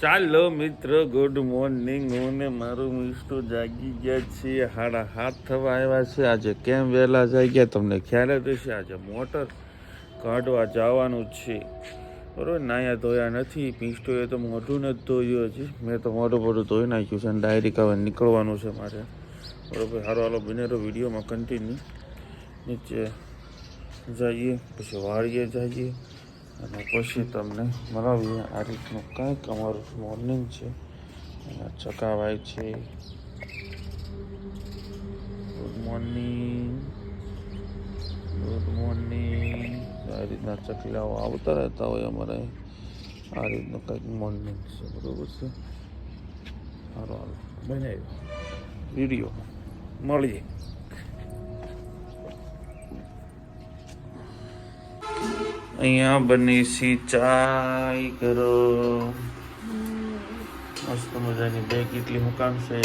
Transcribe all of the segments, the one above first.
ચાલો મિત્ર good morning હું ને મારું મિસ્ટુ જાગી ગયા છીએ. હાડા હાથ થવા આવ્યા છે. આજે કેમ વહેલા જાગ્યા તમને ખ્યાલ જ હશે, આજે મોટર કાઢવા જવાનું છે. બરોબર? નાયા ધોયા નથી. મિસ્ટુએ તો મોઢું નથી ધોયું હજી. મેં તો મોઢું મોઢું ધોઈ નાખ્યું છે અને ડાયરેક્ટ હવે નીકળવાનું છે મારે. બરોબર? સારો હાલો, બનેરો વિડીયોમાં કન્ટિન્યુ નીચે જઈએ, પછી વાળીએ જઈએ. અને પછી તમને મળાવીએ આ રીતનું કંઈક. અમારું મોર્નિંગ છે. ચકાવાય છે. ગુડ મોર્નિંગ ગુડ મોર્નિંગ આ રીતના ચકલાઓ આવતા રહેતા હોય અમારે. આ રીતનું કંઈક મોર્નિંગ છે. બરોબર છે? સારો, હાલો. બનાવ્યો. વીડિયો મળીએ. અહીંયા બની સિંચાઈ કરો? મસ્ત મજાની બે કેટલી મુકામ છે.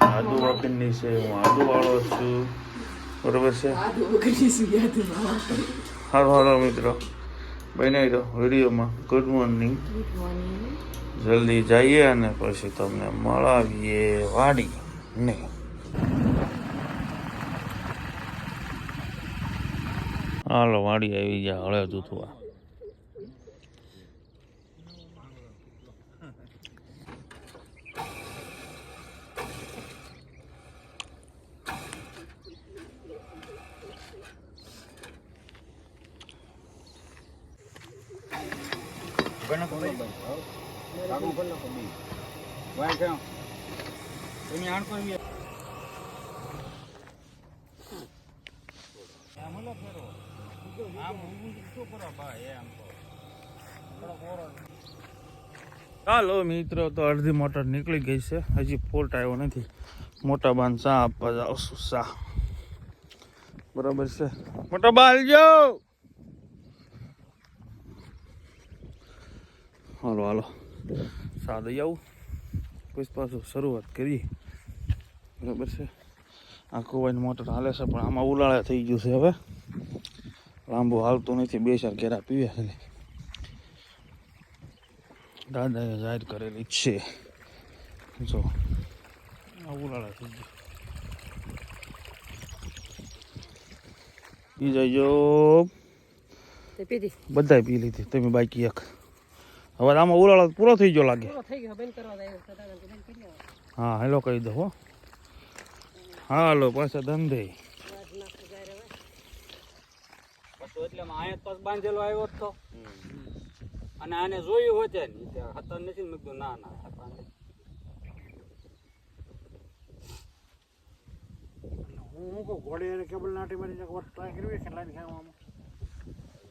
આદુ વગરની છે. હું આદુ વાળો છું. બરોબર છે? હારો હારો મિત્રો. બનાવી દો વિડીયોમાં. ગુડ મોર્નિંગ જલ્દી જઈએ અને પછી તમને મળાવીએ વાડી ને હાલો વાડી આવી ગયા હળે દૂધવા ચાલો મિત્રો, તો અડધી મોટર નીકળી ગઈ છે. હજી ફોલ્ટ આવ્યો નથી. મોટા બાન ચા આપવા જાવશું ચા. બરાબર છે. મોટા બા હાલજો હાલો હાલો. સા દઈ આવું. પછી પાછું શરૂઆત કરીએ. બરાબર છે. આ કોવાની મોટર હાલે છે, પણ આમાં ઉલાળા થઈ ગયું છે હવે. લાંબુ હાલતું નથી બે ચાર કેરા પીવે છે. દાદાએ જાહેર કરેલી છે. જો આ ઉલાળા થઈ ગયો. પી જજો. બધા પી લીધી તમે બાકી એક. હવે આમાં ઉલાળો પૂરો થઈ ગયો લાગે. હા હેલો કહી દો હો. હાલો પાછા ધંધે વાત ના સુધારે હવે. પછી એટલે આયા પાસ બાંધેલો આવ્યો જ તો. અને આને જોયું હોય છે ને ત્યાં હતા નથી ને મેં કીધું ના ના હતા નહીં. હું હું કહું ઘોડે અને કેબલ નાટી મારી જાય ટ્રાય કરવી કે લાઈન ખાવામાં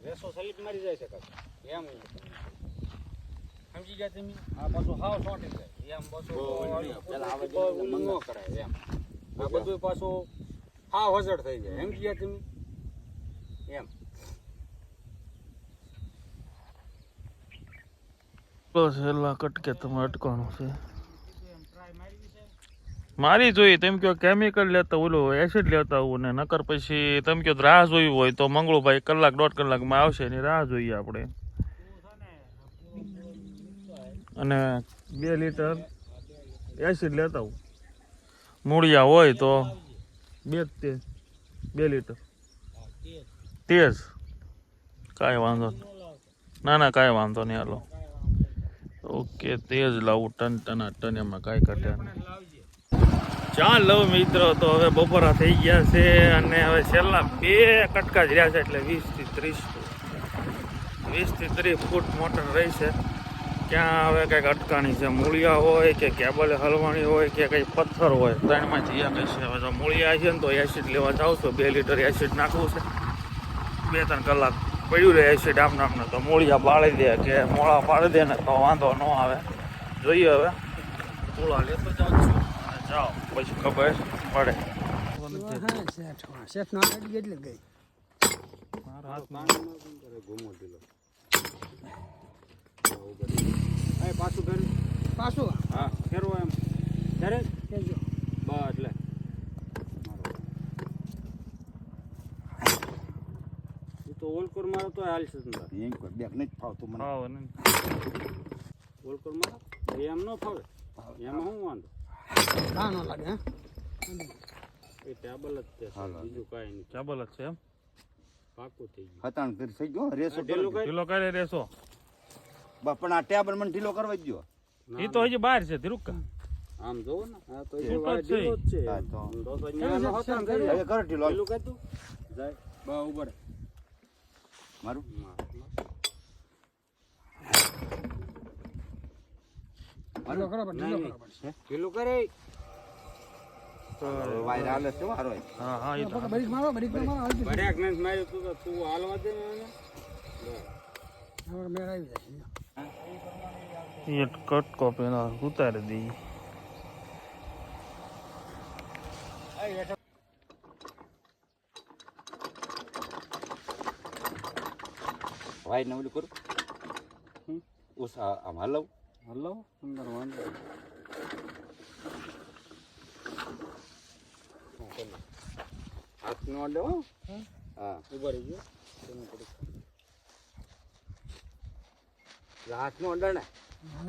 રેસો સલીટ મારી જાય છે કાંઈ. એમ સમજી ગયા તમે? આ પાછું હાવ સોટી જાય એમ પાછું ન કરાય એમ. આ બધું પાછું હાવ હજડ થઈ જાય. સમજી ગયા તમે? એમ. બસ હેલા કટકે તમે અટકવાનું છે. મારી જોઈએ તેમ કહો કેમિકલ લેતા ઓલું એસિડ લેતા હોવું ને, નકર પછી તમે કહો રાહ જોવી હોય તો મંગળુભાઈ કલાક, દોઢ કલાકમાં આવશે એની રાહ જોઈએ આપણે. અને બે લીટર એસિડ લેતા હું મૂળિયા હોય તો બે તે, બે લીટર તેજ. કાંઈ વાંધો ના ના, કાંઈ વાંધો નહીં, હાલો. ઓકે, તેજ લાવું, ટન, ટના ટન એમાં કાંઈ કટ્યા નહીં. લવ મિત્રો, તો હવે બપોરા થઈ ગયા છે અને હવે છેલ્લા બે કટકા જ રહ્યા છે, એટલે વીસથી ત્રીસ વીસથી ત્રીસ ફૂટ મોટર રહી છે. ક્યાં હવે કંઈક અટકાણી છે, મૂળિયા હોય કે કેબલ હલવાણી હોય કે કંઈ પથ્થર હોય ત્રણમાંથી એક છે. હવે જો મૂળિયા છે ને તો એસિડ લેવા જાવ છો, બે લીટર એસિડ નાખવું છે. બે ત્રણ કલાક પડ્યું રહે છે ડામ આમને તો મૂળિયા બાળી દે કે મોળા પાડી દે ને તો વાંધો ન આવે. જોઈએ હવે. પૂળા લેતો જાઉં છું? જાઓ. પછી ખબર પડે. હા, શેઠ, હા, શેઠ ના ગાડી એટલે ગઈ. એ પાછું ફેર પાછું હા. ફેરવો એમ ત્યારે કહેજો. બસ એટલે તો ઓલકોર મારો તો હાલ છે બેગ નથી ફાવતું મને. હા ને. ઓલકોર મારો? એમ ન ફાવે. એમાં શું વાંધો? ના ન લાગે હે? એ ટેબલ જ છે. બીજું કાંઈ નહીં. ચાબલ જ છે એમ? પાકું થઈ ગયું. હતાણ કરી થઈ ગયો? રેસો ઢીલો ઢીલું કરી કરે રેસો. બા, પણ આ ટેબલ મને ઢીલો કરવા જ દ્યો. એ તો હજી બહાર છે ધીરુકા. આમ જોવો ને આ તો એ વાળે તો છે. ઢીલો જ છે. હા, તો. તો તો ન્યાનો હતો ને કઈ હવે કરો ઢીલો. હાલ. પેલું કહેતું જાય. બા ઊભા રહે. મારું? ઢીલો કરો ઢીલો કરો પણ. કરે. હવે છે હો, હા હા એ તો બરીક મારો બરીક મારો હાલતી ને માર્યું તું તો તું હાલવા દે ને હવે મેળ આવી જાય એ કટકો પેલા ઉતારી દઈ વાયર ને ઓલું કરું આ- આમ હલાવું. હલો સુંદર વાંધો હાથ નો અડે હો. હા. ઊભા રહી ગયો તેનું હાથનો અંડર ને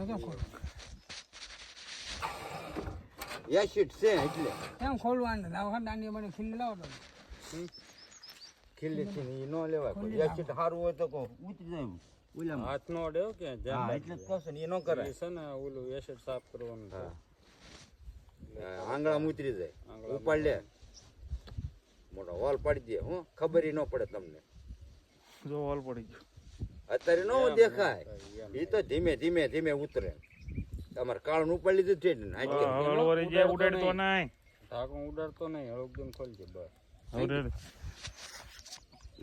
કેમ ખોલવું? એ શીટ છે એટલે. કેમ ખોલવાનું? લાવો હા દાંડી મને ખીલી લાવો તો ખીલી છે ને એ ન લેવાય કોઈ. એ સારું હોય તો કહું. ઉતરી જાય ઓલામાં. હાથ નો અડે હો કે હા એટલે જ રાખજે. ને એ ન કરાય. છે ને ઓલું એસિડ સાફ કરવાનું છે. હા. આંગળામાં ઉતરી જાય. ઉપાડ લે. મોટો હોલ પાડી દે હું. ખબર ન પડે તમને. જો હોલ પડી ગયો. અત્યારે નો દેખાય. એમ. એ તો ધીમે ધીમે ધીમે ઉતરે. તમારે કાળ ઉપાડી લીધું છે ને ઉડાડતો નહીં. ઢાંકણ ઉડાડતો નહીં હળુકદમ ખોલજે બસ. હવે રેડી.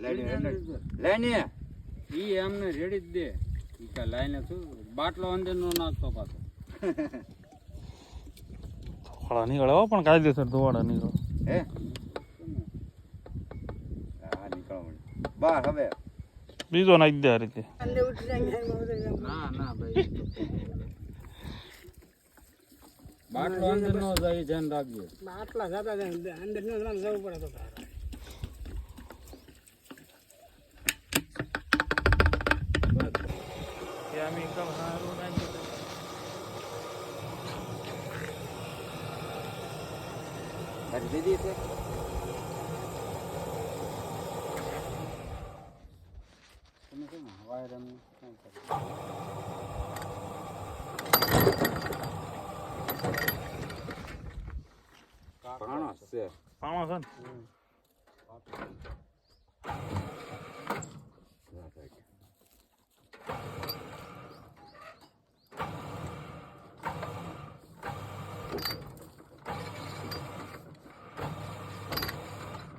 લાઈને ઈ એમને રેડી જ દે. ઈ કાંઈ લાઈને શું? બાટલો અંદર નો નાખતો પાછો. નીકળે હો પણ કાયદેસર ધોવાડા નીકળે. હે? હા નીકળો હવે. બીજો નાખી દે આ રીતે. જાય ને ભાઈ બાટલો અંદર નો જાય ધ્યાન રાખજો. બાટલા જતા અંદર ન જવું પડે તો. તારે કેમિકલ સારું નાખી દે. તારી દીદી છે? તમે કેમ વાયર એમ કાંઈ કરો. છે. પાણો છે ને?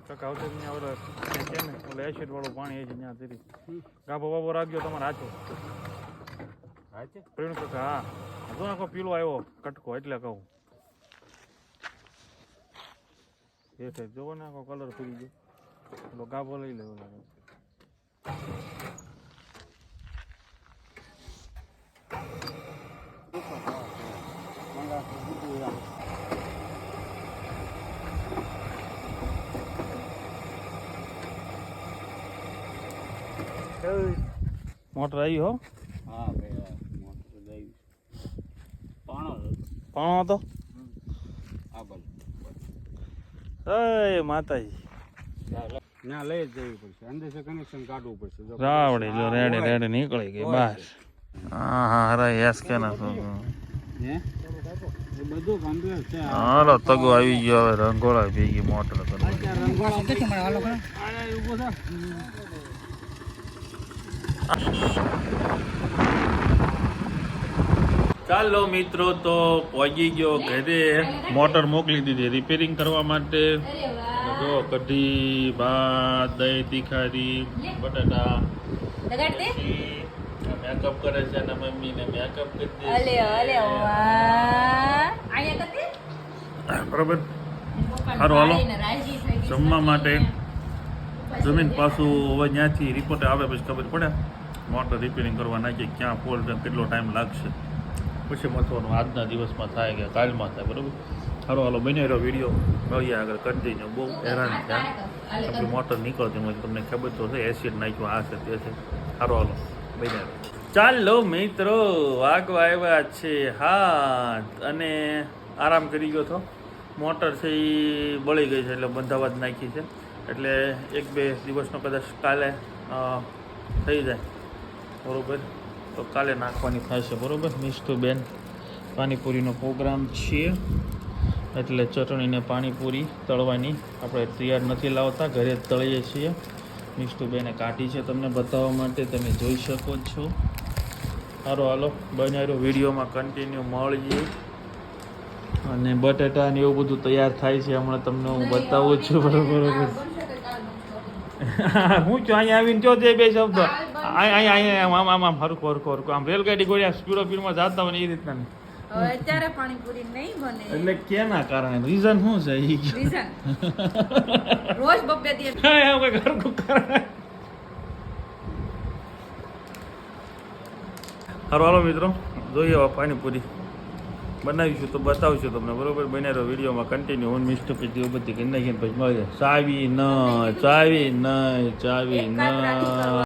કાકા ત્યાં ઓલા છે ને ઓલા એસિડ વાળું પાણી એ છે ત્યાં તેરી ગાભો બાબો રાખજો તમારે હાચો પ્રેમ કાકા હા. જો આખો પીલો આવ્યો કટકો એટલે કહું. એ સાહેબ જોવો ને આખો કલર ફરી ગયો. પેલો ગાભો લઈ લેવો લાગે મોટર આવી હો. હા ભાઈ મોટર જાય પાણો. પાણો હતો? એ માતાજી. ના લઈ જ જવી પડશે. અંદરથી કનેક્શન કાઢવું પડશે. રાવડી જો રેડી રેડી નીકળી ગઈ બસ. હા હા અરે એસ કે ના હે એ બધું કમ્પ્લીટ છે હાલો તગો આવી ગયો હવે રંગોળા ભેગી મોટર. ચાલો મિત્રો તો પહોંચી ગયો ઘરે. મોટર મોકલી દીધી રિપેરિંગ કરવા માટે. જો કઢી ભાત દહીં તીખારી બટાટા. મેકઅપ કરે છે અને મમ્મી ને મેકઅપ કરી દે અલે અલે વાહ. આયા કતે બરોબર. હારો હાલો. ને રાજી થઈ ગઈ જમવા માટે જમીન પાછું હવે ત્યાંથી રિપોર્ટ આવે પછી ખબર પડે. મોટર રિપેરિંગ કરવા નાખીએ ક્યાં ફોલ્ટ કેટલો ટાઈમ લાગશે. પછી મથવાનું આજના દિવસમાં થાય કે કાલમાં થાય બરોબર? સારો હાલો બની રહ્યો વીડિયો મળીએ આગળ કરી દઈને બહુ હેરાન થયા આપણી મોટર નીકળતી હોય તમને ખબર તો છે એસિડ નાખ્યું આ છે તે છે. સારો હાલો. રહ્યો ચાલો મિત્રો વાગવા આવ્યા છે હાથ અને આરામ કરી ગયો હતો મોટર છે એ બળી ગઈ છે એટલે બંધાવા જ નાખી છે. એટલે એક બે દિવસનો કદાચ કાલે થઈ જાય. બરોબર? તો કાલે નાખવાની થશે બરોબર? મિસ્ટુ બેન, પાણીપુરીનો પ્રોગ્રામ છે એટલે ચટણીને પાણીપુરી તળવાની આપણે તૈયાર નથી લાવતા, ઘરે જ તળીએ છીએ. મિષ્ટુબેને કાઢી છે. તમને બતાવવા માટે તમે જોઈ શકો છો. સારો હાલો બનાવ્યો વિડીયોમાં કન્ટિન્યુ મળીએ. અને બટેટા ને એવું બધું તૈયાર થાય છે. હમણાં તમને હું બતાવું છું. બરોબર હું છું અહીંયા આવીને જો તે બે શબ્દ. અહીંયા અહીંયા આમ આમ આમ હરકો હરકો હરકો આમ રેલગાડી ગોળ્યા સ્પીડો સ્પીડમાં જતા હોય ને એ રીતના અત્યારે પાણીપુરી નહીં બને. એટલે કેના કારણે? રીઝન શું છે ઈ? રીઝન રોજ બબ્બે દે. હા, હવે ઘર કો કારણે. હારું હાલો મિત્રો. જોઈએ પાણીપુરી. બનાવીશું તો બતાવશું તમને. બરોબર? બન્યા વિડીયોમાં કન્ટિન્યુ ઓન મિસ્ટર પીટી બધી કરી નાખીને પછી મળે ચાવી ન ચાવી ન ચાવી ન